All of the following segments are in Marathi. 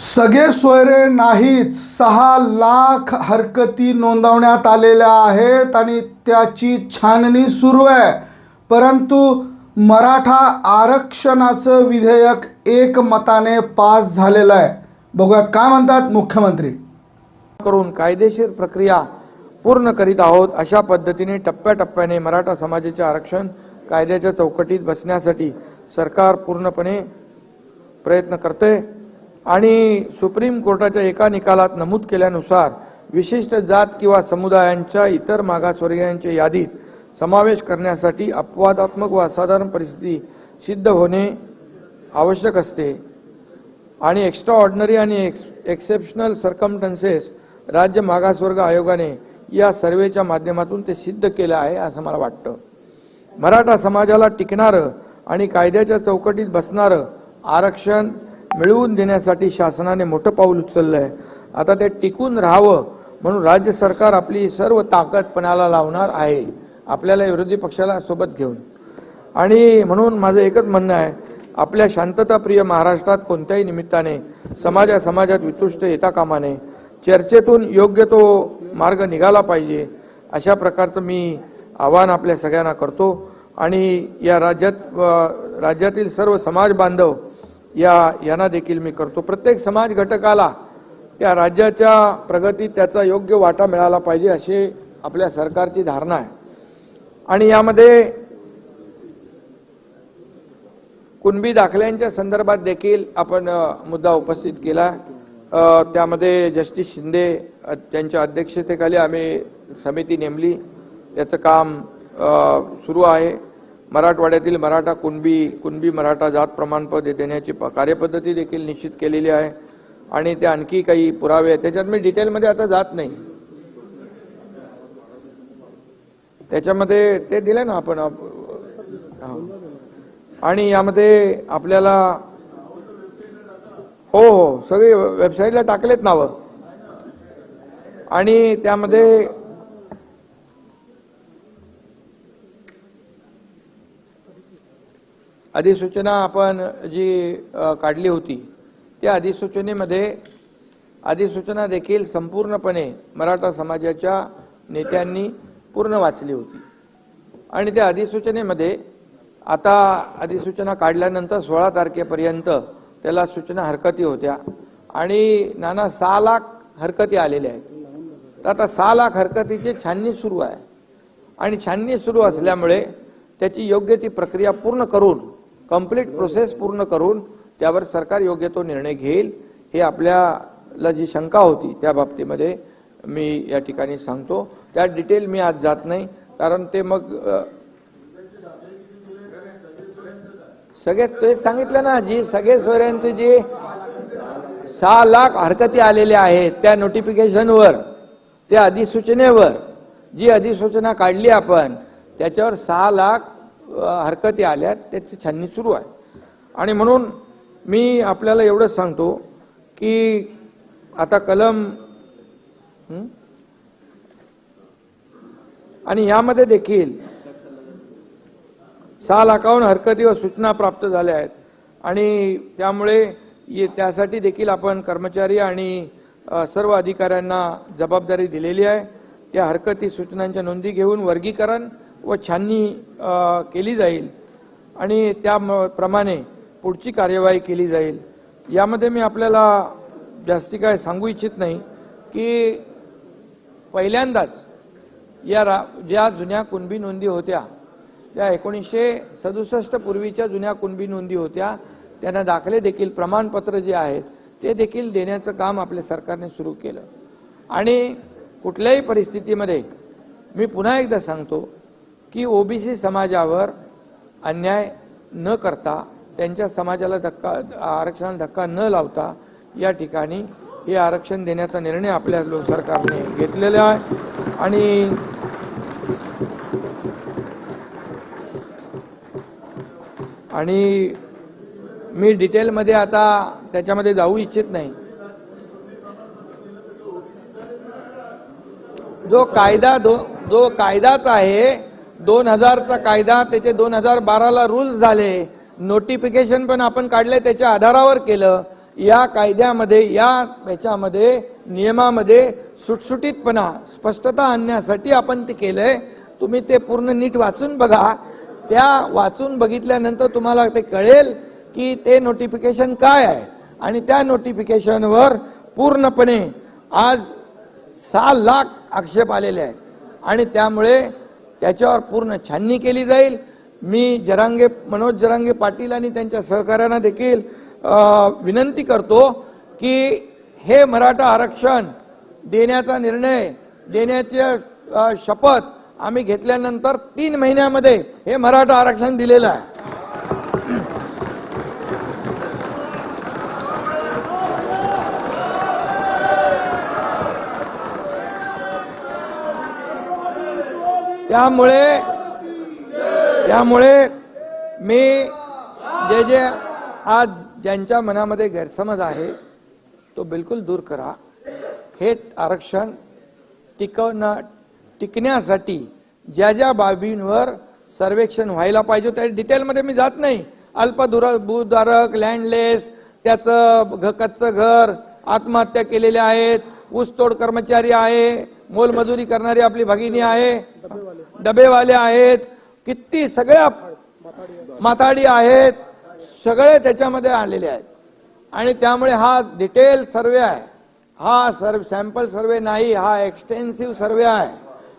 सगळे सोयरे नाहीत. सहा लाख हरकती नोंदवण्यात आलेल्या आहेत आणि त्याची छाननी सुरू आहे. परंतु मराठा आरक्षणाचं विधेयक एकमताने पास झालेलं आहे. बघूयात काय म्हणतात मुख्यमंत्री. करून कायदेशीर प्रक्रिया पूर्ण करीत आहोत अशा पद्धतीने टप्प्याटप्प्याने मराठा समाजाचे आरक्षण कायद्याच्या चौकटीत बसण्यासाठी सरकार पूर्णपणे प्रयत्न करते. आणि सुप्रीम कोर्टाच्या एका निकालात नमूद केल्यानुसार विशिष्ट जात किंवा समुदायांच्या इतर मागासवर्गीयांच्या यादीत समावेश करण्यासाठी अपवादात्मक व असाधारण परिस्थिती सिद्ध होणे आवश्यक असते. आणि एक्स्ट्रा ऑर्डिनरी आणि एक्स एक्सेप्शनल सर्कमटन्सेस राज्य मागासवर्ग आयोगाने या सर्वेच्या माध्यमातून ते सिद्ध केलं आहे असं मला वाटतं. मराठा समाजाला टिकणारं आणि कायद्याच्या चौकटीत बसणारं आरक्षण मिळवून देण्यासाठी शासनाने मोठं पाऊल उचललं आहे आता ते टिकून राहावं म्हणून राज्य सरकार आपली सर्व ताकद पणाला लावणार आहे. आपल्याला विरोधी पक्षाला सोबत घेऊन. आणि म्हणून माझं एकच म्हणणं आहे आपल्या शांतताप्रिय महाराष्ट्रात कोणत्याही निमित्ताने समाजा समाजात वितुष्ट येता कामाने चर्चेतून योग्य तो मार्ग निघाला पाहिजे अशा प्रकारचं मी आवाहन आपल्या सगळ्यांना करतो. आणि या राज्यात राज्यातील सर्व समाज बांधव या यांना देखील मी करतो. प्रत्येक समाज घटकाला त्या राज्याच्या प्रगतीत त्याचा योग्य वाटा मिळाला पाहिजे अशी आपल्या सरकारची धारणा आहे. आणि यामध्ये कुणबी दाखल्यांच्या संदर्भात देखील आपण मुद्दा उपस्थित केला. त्यामध्ये जस्टिस शिंदे त्यांच्या अध्यक्षतेखाली आम्ही समिती नेमली. त्याचं काम सुरू आहे. मराठवाड्यातील मराठा कुणबी कुणबी मराठा जात प्रमाणपत्र देण्याची प- कार्यपद्धती देखील निश्चित केलेली आहे. आणि ते आणखी काही पुरावे आहेत. त्याच्यात मी डिटेलमध्ये आता जात नाही. त्याच्यामध्ये ते दिलं ना आपण आणि यामध्ये आपल्याला हो हो सगळे वेबसाईटला टाकलेत नावं. आणि त्यामध्ये अधिसूचना आपण जी काढली होती त्या अधिसूचनेमध्ये अधिसूचना देखील संपूर्णपणे मराठा समाजाच्या नेत्यांनी पूर्ण वाचली होती. आणि त्या अधिसूचनेमध्ये आता अधिसूचना काढल्यानंतर सोळा तारखेपर्यंत त्याला सूचना हरकती होत्या आणि नाना सहा लाख हरकती आलेल्या आहेत. तर आता सहा लाख हरकतीची छाननी सुरू आहे. आणि छाननी सुरू असल्यामुळे त्याची योग्य ती प्रक्रिया पूर्ण करून कंप्लीट प्रोसेस पूर्ण करून त्यावर सरकार योग्य तो निर्णय घेईल हे आपल्याला जी शंका होती त्या बाबतीमध्ये मी या ठिकाणी सांगतो. त्या डिटेल मी आज जात नाही कारण ते मग सगळे ते सांगितलं ना जी सगळे सोयऱ्यांचे जे सहा लाख हरकती आलेल्या आहेत त्या नोटिफिकेशनवर त्या अधिसूचनेवर जी अधिसूचना काढली आपण त्याच्यावर सहा लाख हरकती आल्या त्याची छाननी सुरू आहे. आणि म्हणून मी आपल्याला एवढंच सांगतो की आता कलम आणि यामध्ये देखील सहा लाखाहून हरकती व सूचना प्राप्त झाल्या आहेत. आणि त्यामुळे ये- त्यासाठी देखील आपण कर्मचारी आणि सर्व अधिकाऱ्यांना जबाबदारी दिलेली आहे. त्या हरकती सूचनांच्या नोंदी घेऊन वर्गीकरण व छाननी केली जाईल. आणि त्या म- प्रमाणे पुढची कार्यवाही केली जाईल. यामध्ये मी आपल्याला जास्ती काय सांगू इच्छित नाही की पहिल्यांदाच या रा ज्या जुन्या कुणबी नोंदी होत्या त्या एकोणीसशे सदुसष्ट पूर्वीच्या जुन्या कुणबी नोंदी होत्या त्यांना दाखले देखील प्रमाणपत्र जे आहेत ते देखील देण्याचं काम आपल्या सरकारने सुरू केलं. आणि कुठल्याही परिस्थितीमध्ये मी पुन्हा एकदा सांगतो की ओबीसी समाजावर अन्याय न करता त्यांच्या समाजाला धक्का आरक्षणाला धक्का न लावता या ठिकाणी हे आरक्षण देण्याचा निर्णय आपल्या सरकारने घेतलेला आहे. आणि आणि मी डिटेलमध्ये आता त्याच्यामध्ये जाऊ इच्छित नाही. जो कायदा दो जो कायदाच आहे दोन हजारचा कायदा त्याचे दोन हजार बाराला रूल्स झाले. नोटिफिकेशन पण आपण काढले त्याच्या आधारावर केलं. या कायद्यामध्ये या ह्याच्यामध्ये नियमामध्ये सुटसुटीतपणा स्पष्टता आणण्यासाठी आपण ते केलं आहे तुम्ही ते पूर्ण नीट वाचून बघा. त्या वाचून बघितल्यानंतर तुम्हाला ते कळेल की ते नोटिफिकेशन काय आहे. आणि त्या नोटिफिकेशनवर पूर्णपणे आज सहा लाख आक्षेप आलेले आहेत. आणि त्यामुळे त्याच्यावर पूर्ण छाननी केली जाईल. मी जरांगे मनोज जरांगे पाटील आणि त्यांच्या सहकाऱ्यांना देखील विनंती करतो की हे मराठा आरक्षण देण्याचा निर्णय देण्याचे शपथ आम्ही घेतल्यानंतर तीन महिन्यामध्ये हे मराठा आरक्षण दिलेलं आहे. त्यामुळे त्यामुळे मी जे जे आज ज्यांच्या मनामध्ये गैरसमज आहे तो बिलकुल दूर करा. हे आरक्षण टिकवणं टिकण्यासाठी ज्या ज्या बाबींवर सर्वेक्षण व्हायला पाहिजे त्या डिटेलमध्ये मी जात नाही. अल्पदुर भूधारक लँडलेस त्याचं घ कच्चं घर आत्महत्या केलेल्या आहेत ऊसतोड कर्मचारी आहे मोलमजुरी करणारी आपली भगिनी आहे. डबेवाले आहेत. किती सगळ्या माथाडी आहेत. सगळे त्याच्यामध्ये आलेले आहेत. आणि त्यामुळे हा डिटेल सर्वे आहे. हा सर्व सॅम्पल सर्वे नाही हा एक्सटेन्सिव्ह सर्वे आहे.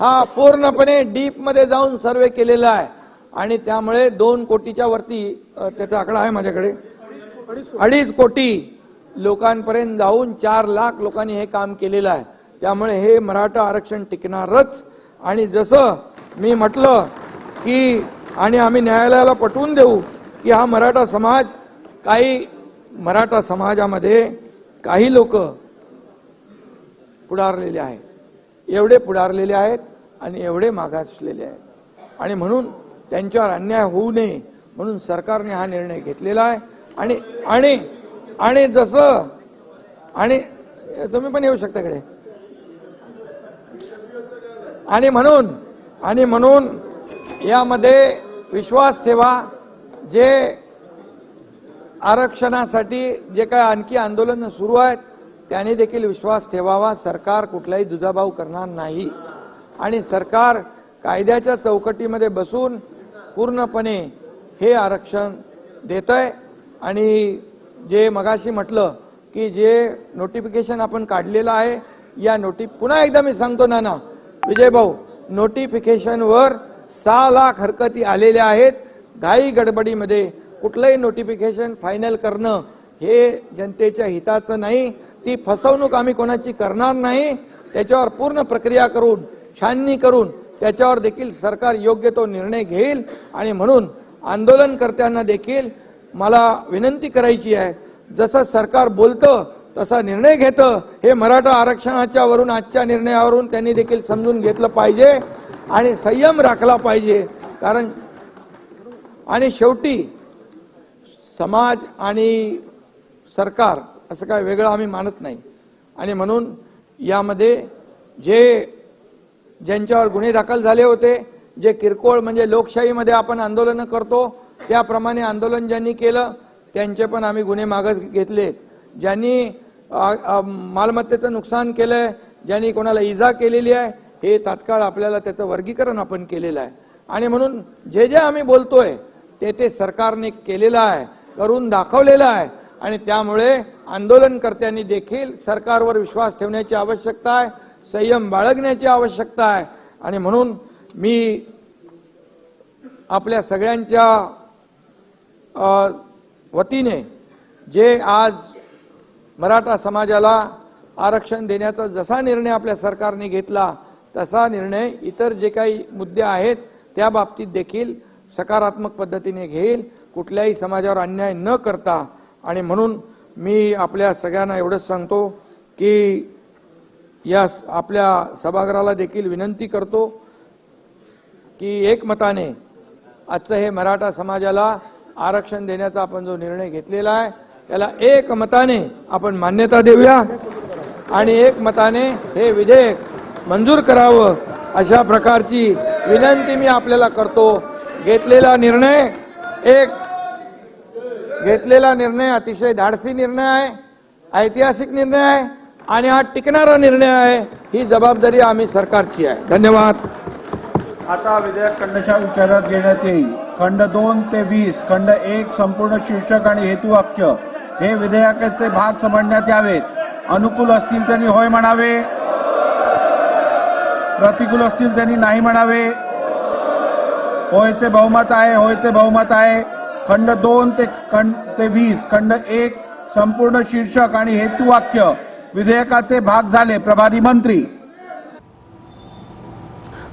हा पूर्णपणे डीपमध्ये जाऊन सर्वे केलेला आहे. आणि त्यामुळे दोन कोटीच्या वरती त्याचा आकडा आहे माझ्याकडे. अडीच कोटी लोकांपर्यंत जाऊन चार लाख लोकांनी हे काम केलेलं आहे. त्यामुळे हे मराठा आरक्षण टिकणारच. आणि जसं मी म्हटलं की आणि आम्ही न्यायालयाला पटवून देऊ की हा मराठा समाज काही मराठा समाजामध्ये काही लोक पुढारलेले आहेत. एवढे पुढारलेले आहेत आणि एवढे मागासलेले आहेत. आणि म्हणून त्यांच्यावर अन्याय होऊ नये म्हणून सरकारने हा निर्णय घेतलेला आहे. आणि आणि आणि जसं आणि तुम्ही पण येऊ शकता इकडे. आणि म्हणून आणि म्हणून यामध्ये विश्वास ठेवा जे आरक्षणासाठी जे काय आणखी आंदोलन सुरू आहेत त्याने देखील विश्वास ठेवावा. सरकार कुठलाही दुजाभाव करणार नाही. आणि सरकार कायद्याच्या चौकटीमध्ये बसून पूर्णपणे हे आरक्षण देत आहे आणि जे मगाशी म्हटलं की जे नोटिफिकेशन आपण काढलेलं आहे या नोटी पुन्हा एकदा मी सांगतो नाना विजय भाऊ नोटिफिकेशनवर सहा लाख हरकती आलेल्या आहेत. घाई गडबडीमध्ये कुठलंही नोटिफिकेशन फायनल करणं हे जनतेच्या हिताचं नाही. ती फसवणूक आम्ही कोणाची करणार नाही. त्याच्यावर पूर्ण प्रक्रिया करून छाननी करून त्याच्यावर देखील सरकार योग्य तो निर्णय घेईल. आणि म्हणून आंदोलनकर्त्यांना देखील मला विनंती करायची आहे जसं सरकार बोलतं तसा निर्णय घेतं हे मराठा आरक्षणाच्या वरून आजच्या निर्णयावरून त्यांनी देखील समजून घेतलं पाहिजे आणि संयम राखला पाहिजे. कारण आणि शेवटी समाज आणि सरकार असं काय वेगळं आम्ही मानत नाही. आणि म्हणून यामध्ये जे ज्यांच्यावर गुन्हे दाखल झाले होते जे किरकोळ म्हणजे लोकशाहीमध्ये आपण आंदोलनं करतो त्याप्रमाणे आंदोलन ज्यांनी केलं त्यांचे पण आम्ही गुन्हे मागच घेतले ज्यांनी मालमत्तेचं नुकसान केलंय ज्यांनी कोणाला इजा केलेली आहे हे तात्काळ आपल्याला त्याचं वर्गीकरण आपण केलेलं आहे. आणि म्हणून जे जे आम्ही बोलतोय ते ते सरकारने केलेलं आहे करून दाखवलेलं आहे. आणि त्यामुळे आंदोलनकर्त्यांनी देखील सरकारवर विश्वास ठेवण्याची आवश्यकता आहे संयम बाळगण्याची आवश्यकता आहे. आणि म्हणून मी आपल्या सगळ्यांच्या वतीने जे आज मराठा समाजाला आरक्षण देण्याचा जसा निर्णय आपल्या सरकारने घेतला तसा निर्णय इतर जे काही मुद्दे आहेत त्या बाबतीत देखील सकारात्मक पद्धतीने घेईल. कुठल्याही समाजावर अन्याय न करता. आणि म्हणून मी आपल्या सगळ्यांना एवढंच सांगतो की या स- आपल्या सभागृहाला देखील विनंती करतो की एकमताने आजचं हे मराठा समाजाला आरक्षण देण्याचा आपण जो निर्णय घेतलेला आहे त्याला एकमताने आपण मान्यता देऊया. आणि एक मताने हे विधेयक मंजूर करावं अशा प्रकारची विनंती मी आपल्याला करतो. घेतलेला निर्णय एक घेतलेला निर्णय अतिशय धाडसी निर्णय आहे ऐतिहासिक निर्णय आहे आणि हा टिकणारा निर्णय आहे ही जबाबदारी आम्ही सरकारची आहे. धन्यवाद. आता विधेयक खंडच्या विचारात घेण्यात येईल. खंड दोन ते वीस खंड एक संपूर्ण शीर्षक आणि हेतुवाक्य हे विधेयकाचे भाग समजण्यात यावेत. अनुकूल असतील त्यांनी होय म्हणावे. प्रतिकूल असतील त्यांनी नाही म्हणावे. होयचे बहुमत आहे होयचे बहुमत आहे. खंड दोन ते खंड ते वीस खंड एक संपूर्ण शीर्षक आणि हेतुवाक्य विधेयकाचे भाग झाले. प्रभारी मंत्री.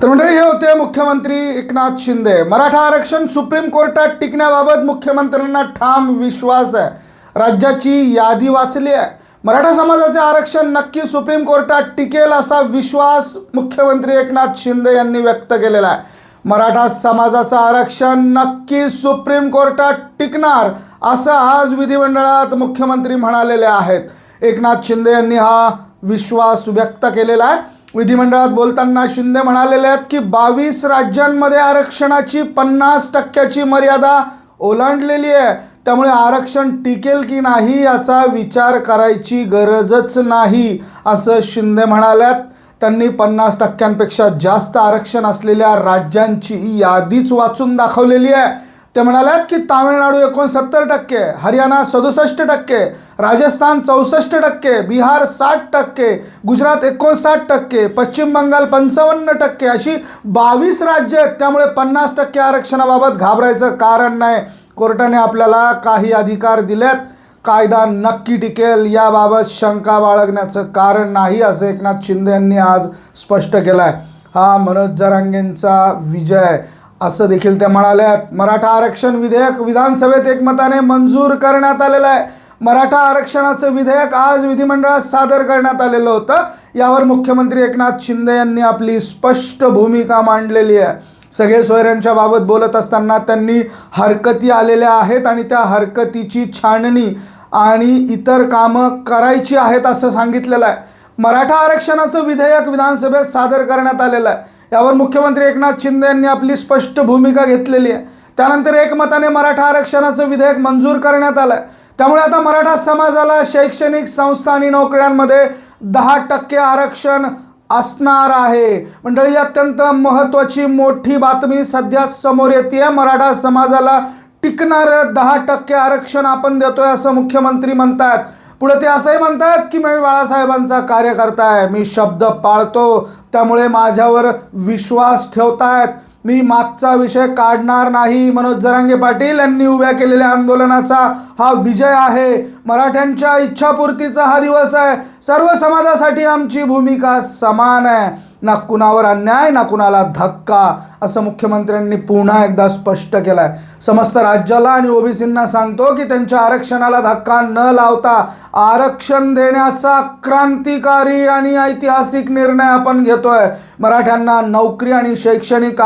तर मंडळी हे होते मुख्यमंत्री एकनाथ शिंदे. मराठा आरक्षण सुप्रीम कोर्टात टिकण्याबाबत मुख्यमंत्र्यांना ठाम विश्वास आहे. राज्याची यादी वाचली आहे. मराठा समाजाचे आरक्षण नक्की सुप्रीम कोर्टात टिकेल असा विश्वास मुख्यमंत्री एकनाथ शिंदे यांनी व्यक्त केलेला आहे. मराठा समाजाचं आरक्षण नक्की सुप्रीम कोर्टात टिकणार असं आज विधिमंडळात मुख्यमंत्री म्हणालेले आहेत. एकनाथ शिंदे यांनी हा विश्वास व्यक्त केलेला आहे. विधिमंडळात बोलताना शिंदे म्हणालेले आहेत की बावीस राज्यांमध्ये आरक्षणाची पन्नास टक्क्याची मर्यादा ओलांडलेली आहे. त्यामुळे आरक्षण टिकेल की नाही याचा विचार करायची गरजच नाही असं शिंदे म्हणाल्यात. त्यांनी पन्नास टक्क्यांपेक्षा जास्त आरक्षण असलेल्या राज्यांची यादीच वाचून दाखवलेली आहे. ते म्हणाल्यात की तामिळनाडू एकोणसत्तर टक्के हरियाणा सदुसष्ट टक्के राजस्थान चौसष्ट टक्के बिहार साठ टक्के गुजरात एकोणसाठ टक्के पश्चिम बंगाल पंचावन्न टक्के अशी बावीस राज्य आहेत. त्यामुळे पन्नास टक्के आरक्षणाबाबत घाबरायचं कारण नाही. कोर्टाने आपल्याला काही अधिकार दिलेत. कायदा नक्की टिकेल याबाबत शंका बाळगण्याचं कारण नाही असं एकनाथ शिंदे यांनी आज स्पष्ट केलं आहे हा मनोज जरांगेंचा विजय असं देखील ते म्हणाल्यात. मराठा आरक्षण विधेयक विधानसभेत एकमताने मंजूर करण्यात आलेलं आहे. मराठा आरक्षणाचं विधेयक आज विधिमंडळात सादर करण्यात आलेलं होतं. यावर मुख्यमंत्री एकनाथ शिंदे यांनी आपली स्पष्ट भूमिका मांडलेली आहे. सगळे सोयऱ्यांच्या बाबत बोलत असताना त्यांनी हरकती आलेल्या आहेत आणि त्या हरकतीची छाननी आणि इतर कामं करायची आहेत असं सांगितलेलं आहे. मराठा आरक्षणाचं विधेयक विधानसभेत सादर करण्यात आलेलं आहे. यावर मुख्यमंत्री एकनाथ शिंदे यांनी आपली स्पष्ट भूमिका घेतलेली आहे. त्यानंतर एकमताने मराठा आरक्षणाचं विधेयक मंजूर करण्यात आलं आहे त्यामुळे आता मराठा समाजाला शैक्षणिक संस्था आणि नोकऱ्यांमध्ये दहा टक्के आरक्षण असणार आहे. मंडळी अत्यंत महत्त्वाची मोठी बातमी सध्या समोर येते. मराठा समाजाला टिकणारं दहा टक्के आरक्षण आपण देतोय असं मुख्यमंत्री म्हणतात पुढे ते असंही म्हणतात की मी बाळासाहेबांचा कार्यकर्ता आहे. मी शब्द पाळतो. त्यामुळे माझ्यावर विश्वास ठेवतायत. मी मागचा विषय काढणार नाही. मनोज जरांगे पाटील यांनी उभ्या केलेल्या आंदोलनाचा हा विजय आहे. मराठ्यांच्या इच्छापूर्तीचा हा दिवस आहे. सर्व समाजासाठी आमची भूमिका समान आहे. ना कुणावर अन्याय ना कुणाला धक्का असं मुख्यमंत्र्यांनी पुन्हा एकदा स्पष्ट केलंय. समस्त राज्याला आणि ओबीसींना सांगतो की त्यांच्या आरक्षणाला धक्का न लावता आरक्षण देण्याचा क्रांतिकारी आणि ऐतिहासिक निर्णय आपण घेतोय. मराठ्यांना नोकरी आणि शैक्षणिक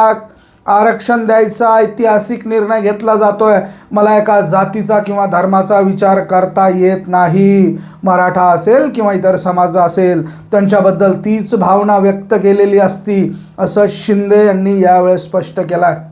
आरक्षण द्यायचा ऐतिहासिक निर्णय घेतला जातोय. मला एका जातीचा किंवा धर्माचा विचार करता येत नाही. मराठा असेल किंवा इतर समाज असेल त्यांच्याबद्दल तीच भावना व्यक्त केलेली असती असं शिंदे यांनी यावेळेस स्पष्ट केलं आहे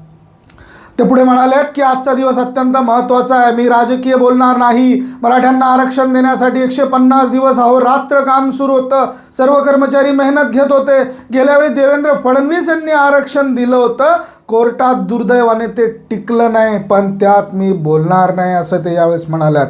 ते पुढे म्हणालेत की आजचा दिवस अत्यंत महत्त्वाचा आहे. मी राजकीय बोलणार नाही. मराठ्यांना आरक्षण देण्यासाठी एकशे पन्नास दिवस अहोरात्र काम सुरू होतं. सर्व कर्मचारी मेहनत घेत होते. गेल्यावेळी देवेंद्र फडणवीस यांनी आरक्षण दिलं होतं. कोर्टात दुर्दैवाने ते टिकलं नाही पण त्यात मी बोलणार नाही असं ते यावेळेस म्हणाल्यात.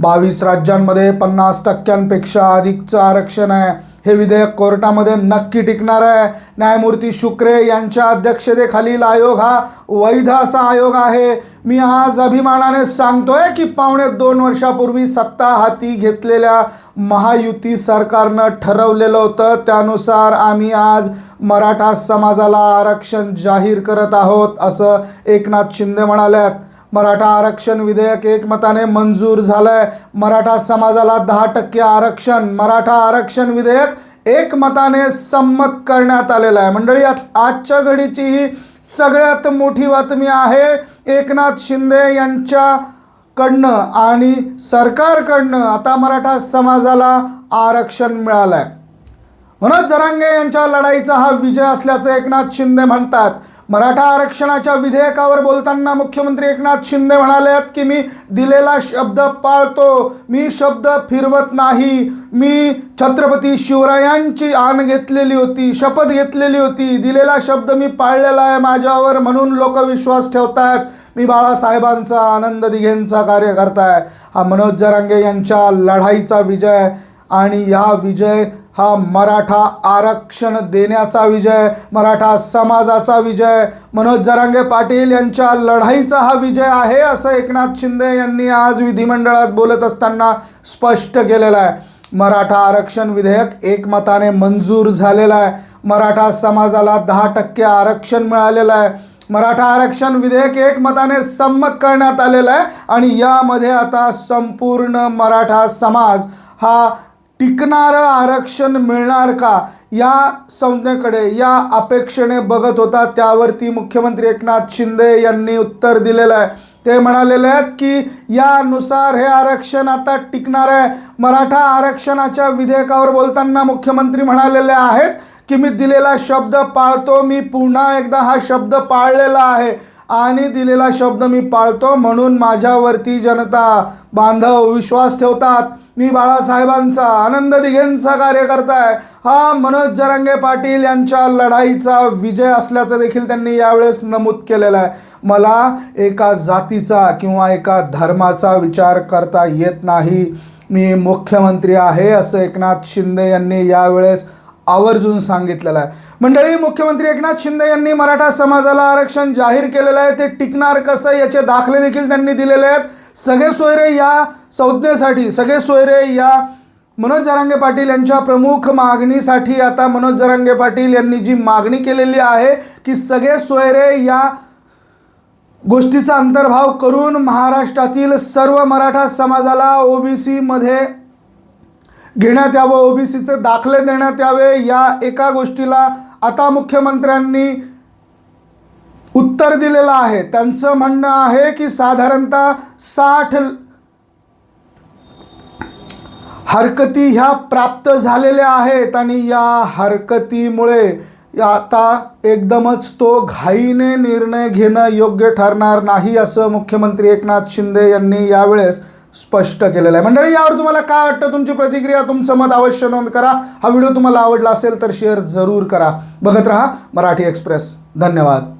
बावीस राज्यांमध्ये पन्नास टक्क्यांपेक्षा अधिकचं आरक्षण आहे. हे विधेयक कोर्टामध्ये नक्की टिकणार आहे. न्यायमूर्ती शुक्रे यांच्या अध्यक्षतेखालील आयोग हा वैध असा आयोग आहे. मी आज अभिमानाने सांगतोय की पावणे दोन वर्षापूर्वी सत्ता हाती घेतलेल्या महायुती सरकारनं ठरवलेलं होतं. त्यानुसार आम्ही आज मराठा समाजाला आरक्षण जाहीर करत आहोत असं एकनाथ शिंदे म्हणाल्यात. मराठा आरक्षण विधेयक एकमताने मंजूर झालंय. मराठा समाजाला दहा टक्के आरक्षण. मराठा आरक्षण विधेयक एकमताने संमत करण्यात आलेलं आहे. मंडळी आजच्या घडीची ही सगळ्यात मोठी बातमी आहे. एकनाथ शिंदे यांच्याकडनं आणि सरकारकडनं आता मराठा समाजाला आरक्षण मिळालं आहे मनोज जरांगे यांच्या लढाईचा हा विजय असल्याचं एकनाथ शिंदे म्हणतात. मराठा आरक्षणाच्या विधेयकावर बोलताना मुख्यमंत्री एकनाथ शिंदे म्हणाले आहेत की मी दिलेला शब्द पाळतो. मी शब्द फिरवत नाही. मी छत्रपती शिवरायांची आण घेतलेली होती शपथ घेतलेली होती. दिलेला शब्द मी पाळलेला आहे माझ्यावर म्हणून लोक विश्वास ठेवतायत. मी बाळासाहेबांचा आनंद दिघेंचा कार्यकर्ता आहे हा मनोज जरांगे यांच्या लढाईचा विजय आणि या विजय हा मराठा आरक्षण देण्याचा विजय मराठा समाजाचा विजय. मनोज जरांगे पाटील यांच्या लढाईचा हा विजय आहे असं एकनाथ शिंदे यांनी आज विधिमंडळात बोलत असताना स्पष्ट केलेलं आहे. मराठा आरक्षण विधेयक एकमताने मंजूर झालेलं आहे. मराठा समाजाला दहा टक्के आरक्षण मिळालेलं आहे. मराठा आरक्षण विधेयक एकमताने संमत करण्यात आलेलं आहे आणि यामध्ये आता संपूर्ण मराठा समाज हा टिकणारं आरक्षण मिळणार का? या संज्ञेकडे या अपेक्षेने बघत होता. त्यावरती मुख्यमंत्री एकनाथ शिंदे यांनी उत्तर दिलेलं आहे. ते म्हणालेले आहेत की यानुसार हे आरक्षण आता टिकणार आहे. मराठा आरक्षणाच्या विधेयकावर बोलताना मुख्यमंत्री म्हणालेले आहेत की मी दिलेला शब्द पाळतो. मी पुन्हा एकदा हा शब्द पाळलेला आहे. आणि दिलेला शब्द मी पाळतो. म्हणून माझ्यावरती जनता बांधव विश्वास ठेवतात. मी बाळासाहेबांचा आनंद दिघेंचा कार्यकर्ता आहे हा मनोज जरांगे पाटील यांच्या लढाईचा विजय असल्याचं देखील त्यांनी यावेळेस नमूद केलेलं आहे मला एका जातीचा किंवा एका धर्माचा विचार करता येत नाही. मी मुख्यमंत्री आहे असं एकनाथ शिंदे यांनी यावेळेस आवर्जून सांगितलेलं आहे मंडळी मुख्यमंत्री एकनाथ शिंदे यांनी मराठा समाजाला आरक्षण जाहीर केलेलं आहे ते टिकणार कसं याचे दाखले देखील त्यांनी दिलेले आहेत. सगळे सोयरे या संज्ञेसाठी सगळे सोयरे या मनोज जरांगे पाटील यांच्या प्रमुख मागणीसाठी आता मनोज जरांगे पाटील यांनी जी मागणी केलेली आहे की सगळे सोयरे या गोष्टीचा अंतर्भाव करून महाराष्ट्रातील सर्व मराठा समाजाला ओबीसीमध्ये घेण्यात यावं ओबीसीचे दाखले देण्यात यावे या एका गोष्टीला आता मुख्यमंत्र्यांनी उत्तर दिलेलं आहे. त्यांचं म्हणणं आहे की साधारणतः साठ हरकती ह्या प्राप्त झालेल्या आहेत आणि या हरकतीमुळे आता एकदमच तो घाईने निर्णय घेणं योग्य ठरणार नाही असं मुख्यमंत्री एकनाथ शिंदे यांनी यावेळेस स्पष्ट केलेलं आहे. मंडळी यावर तुम्हाला काय वाटतं? तुमची प्रतिक्रिया तुमचं मत अवश्य नोंद करा. हा व्हिडिओ तुम्हाला आवडला असेल तर शेअर जरूर करा. बघत राहा मराठी एक्सप्रेस. धन्यवाद.